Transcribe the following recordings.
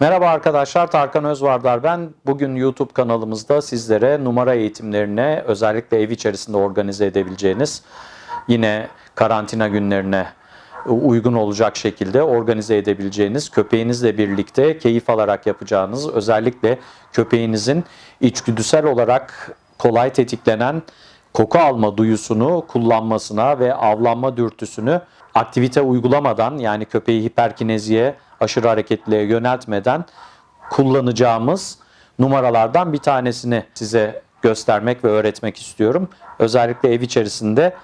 Merhaba arkadaşlar, Tarkan Özvardar ben. Bugün YouTube kanalımızda sizlere numara eğitimlerine özellikle ev içerisinde organize edebileceğiniz yine karantina günlerine uygun olacak şekilde organize edebileceğiniz, köpeğinizle birlikte keyif alarak yapacağınız, özellikle köpeğinizin içgüdüsel olarak kolay tetiklenen koku alma duyusunu kullanmasına ve avlanma dürtüsünü aktivite uygulamadan yani köpeği hiperkineziye, aşırı hareketliliğe yöneltmeden kullanacağımız numaralardan bir tanesini size göstermek ve öğretmek istiyorum. Özellikle ev içerisinde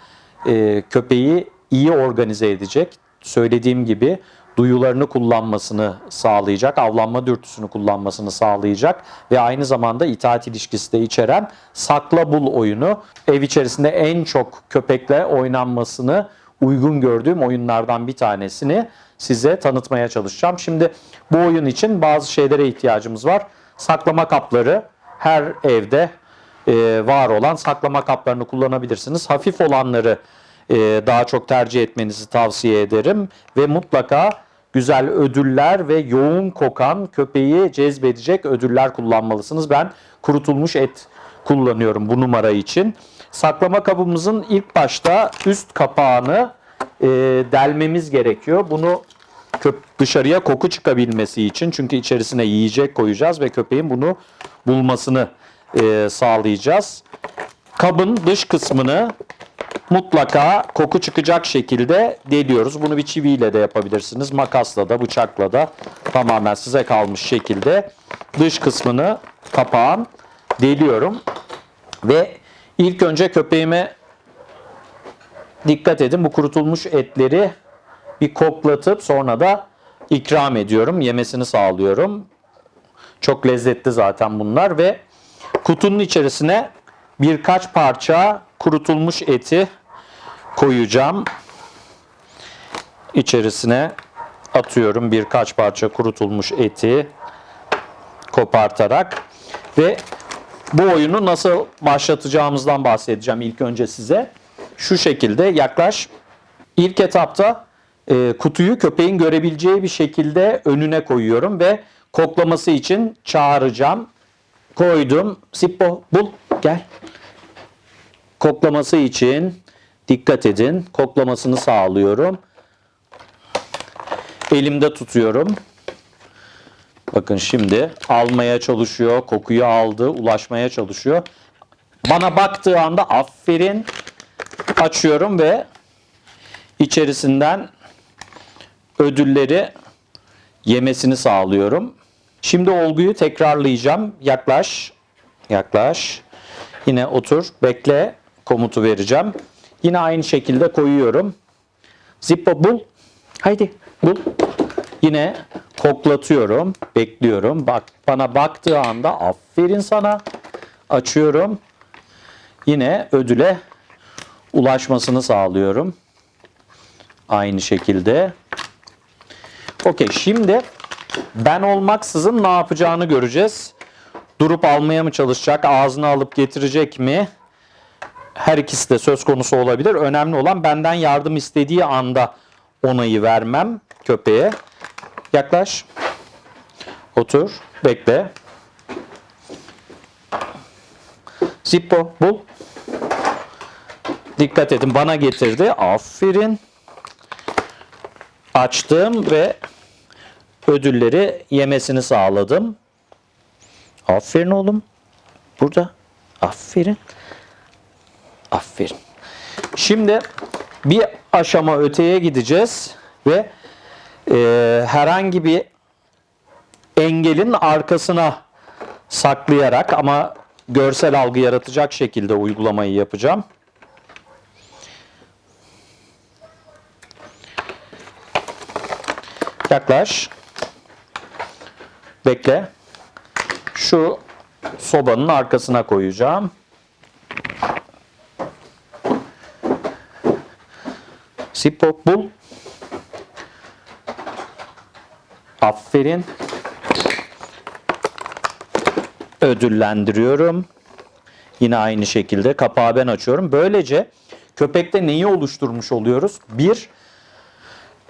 e, köpeği iyi organize edecek, söylediğim gibi duyularını kullanmasını sağlayacak, avlanma dürtüsünü kullanmasını sağlayacak ve aynı zamanda itaat ilişkisi de içeren sakla bul oyunu ev içerisinde en çok köpekle oynanmasını uygun gördüğüm oyunlardan bir tanesini size tanıtmaya çalışacağım. Şimdi bu oyun için bazı şeylere ihtiyacımız var. Saklama kapları her evde e, var olan saklama kaplarını kullanabilirsiniz. Hafif olanları e, daha çok tercih etmenizi tavsiye ederim ve mutlaka güzel ödüller ve yoğun kokan köpeği cezbedecek ödüller kullanmalısınız. Ben kurutulmuş et kullanıyorum bu numara için. Saklama kabımızın ilk başta üst kapağını e, delmemiz gerekiyor. Bunu köp dışarıya koku çıkabilmesi için çünkü içerisine yiyecek koyacağız ve köpeğin bunu bulmasını e, sağlayacağız. Kabın dış kısmını mutlaka koku çıkacak şekilde deliyoruz. Bunu bir çiviyle de yapabilirsiniz. Makasla da bıçakla da tamamen size kalmış şekilde dış kısmını kapağın deliyorum. Ve ilk önce köpeğime dikkat edin bu kurutulmuş etleri bir koklatıp sonra da ikram ediyorum. Yemesini sağlıyorum. Çok lezzetli zaten bunlar ve kutunun içerisine birkaç parça kurutulmuş eti koyacağım. İçerisine atıyorum birkaç parça kurutulmuş eti kopartarak ve bu oyunu nasıl başlatacağımızdan bahsedeceğim ilk önce size. Şu şekilde yaklaş. İlk etapta e, kutuyu köpeğin görebileceği bir şekilde önüne koyuyorum ve koklaması için çağıracağım. Koydum. Sippo bul gel. Koklaması için dikkat edin. Koklamasını sağlıyorum. Elimde tutuyorum. Bakın şimdi almaya çalışıyor. Kokuyu aldı. Ulaşmaya çalışıyor. Bana baktığı anda aferin açıyorum ve içerisinden ödülleri yemesini sağlıyorum. Şimdi olguyu tekrarlayacağım. Yaklaş. Yaklaş. Yine otur. Bekle. Komutu vereceğim. Yine aynı şekilde koyuyorum. Zippo bul. Haydi bul. Yine koklatıyorum. Bekliyorum. Bak bana baktığı anda aferin sana. Açıyorum. Yine ödüle ulaşmasını sağlıyorum. Aynı şekilde. Okey şimdi ben olmaksızın ne yapacağını göreceğiz. Durup almaya mı çalışacak, ağzına alıp getirecek mi? Her ikisi de söz konusu olabilir. Önemli olan benden yardım istediği anda onayı vermem köpeğe. Yaklaş. Otur. Bekle. Zippo bul. Dikkat edin bana getirdi. Aferin. Açtım ve ödülleri yemesini sağladım. Aferin oğlum. Burada. Aferin. Aferin. Şimdi bir aşama öteye gideceğiz ve e, herhangi bir engelin arkasına saklayarak ama görsel algı yaratacak şekilde uygulamayı yapacağım. Yaklaş. Bekle. Şu sobanın arkasına koyacağım. Sippo bul. Aferin. Ödüllendiriyorum. Yine aynı şekilde kapağı ben açıyorum. Böylece köpekte neyi oluşturmuş oluyoruz? Bir,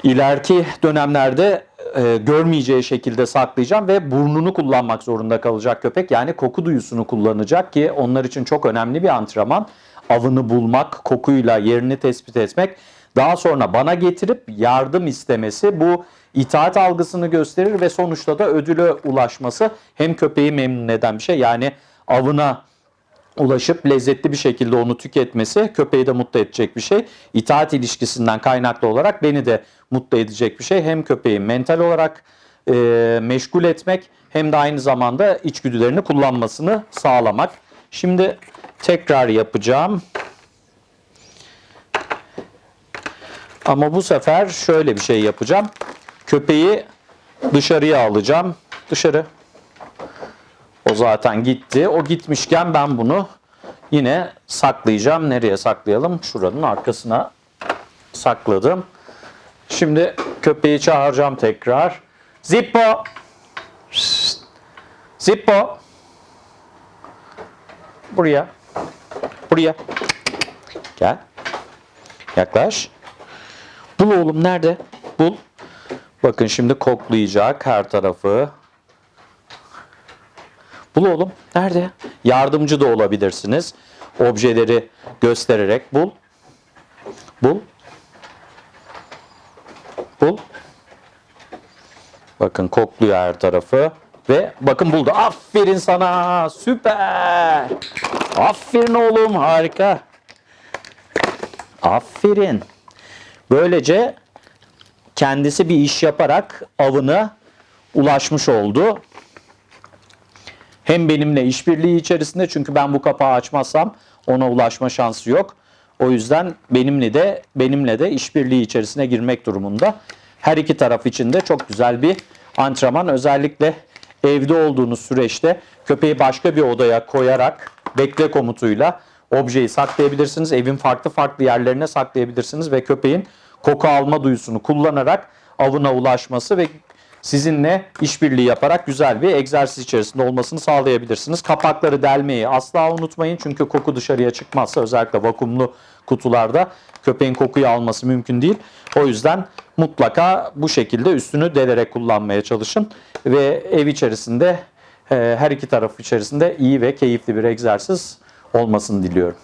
ileriki dönemlerde e, görmeyeceği şekilde saklayacağım ve burnunu kullanmak zorunda kalacak köpek. Yani koku duyusunu kullanacak ki onlar için çok önemli bir antrenman. Avını bulmak, kokuyla yerini tespit etmek. Daha sonra bana getirip yardım istemesi bu itaat algısını gösterir ve sonuçta da ödüle ulaşması hem köpeği memnun eden bir şey. Yani avına ulaşıp lezzetli bir şekilde onu tüketmesi köpeği de mutlu edecek bir şey. İtaat ilişkisinden kaynaklı olarak beni de mutlu edecek bir şey. Hem köpeği mental olarak e, meşgul etmek hem de aynı zamanda içgüdülerini kullanmasını sağlamak. Şimdi tekrar yapacağım. Ama bu sefer şöyle bir şey yapacağım. Köpeği dışarıya alacağım. Dışarı. O zaten gitti. O gitmişken ben bunu yine saklayacağım. Nereye saklayalım? Şuranın arkasına sakladım. Şimdi köpeği çağıracağım tekrar. Zippo! Zippo! Buraya. Buraya. Gel. Yaklaş. Bul oğlum nerede? Bul. Bakın şimdi koklayacak her tarafı. Bul oğlum. Nerede? Yardımcı da olabilirsiniz. Objeleri göstererek bul. Bul. Bul. Bakın kokluyor her tarafı. Ve bakın buldu. Aferin sana. Süper. Aferin oğlum. Harika. Aferin. Böylece kendisi bir iş yaparak avına ulaşmış oldu. Hem benimle işbirliği içerisinde çünkü ben bu kapağı açmazsam ona ulaşma şansı yok. O yüzden benimle de benimle de işbirliği içerisine girmek durumunda. Her iki taraf için de çok güzel bir antrenman. Özellikle evde olduğunuz süreçte köpeği başka bir odaya koyarak bekle komutuyla objeyi saklayabilirsiniz. Evin farklı farklı yerlerine saklayabilirsiniz ve köpeğin koku alma duyusunu kullanarak avına ulaşması ve sizinle işbirliği yaparak güzel bir egzersiz içerisinde olmasını sağlayabilirsiniz. Kapakları delmeyi asla unutmayın çünkü koku dışarıya çıkmazsa özellikle vakumlu kutularda köpeğin kokuyu alması mümkün değil. O yüzden mutlaka bu şekilde üstünü delerek kullanmaya çalışın ve ev içerisinde e, her iki taraf içerisinde iyi ve keyifli bir egzersiz olmasını diliyorum.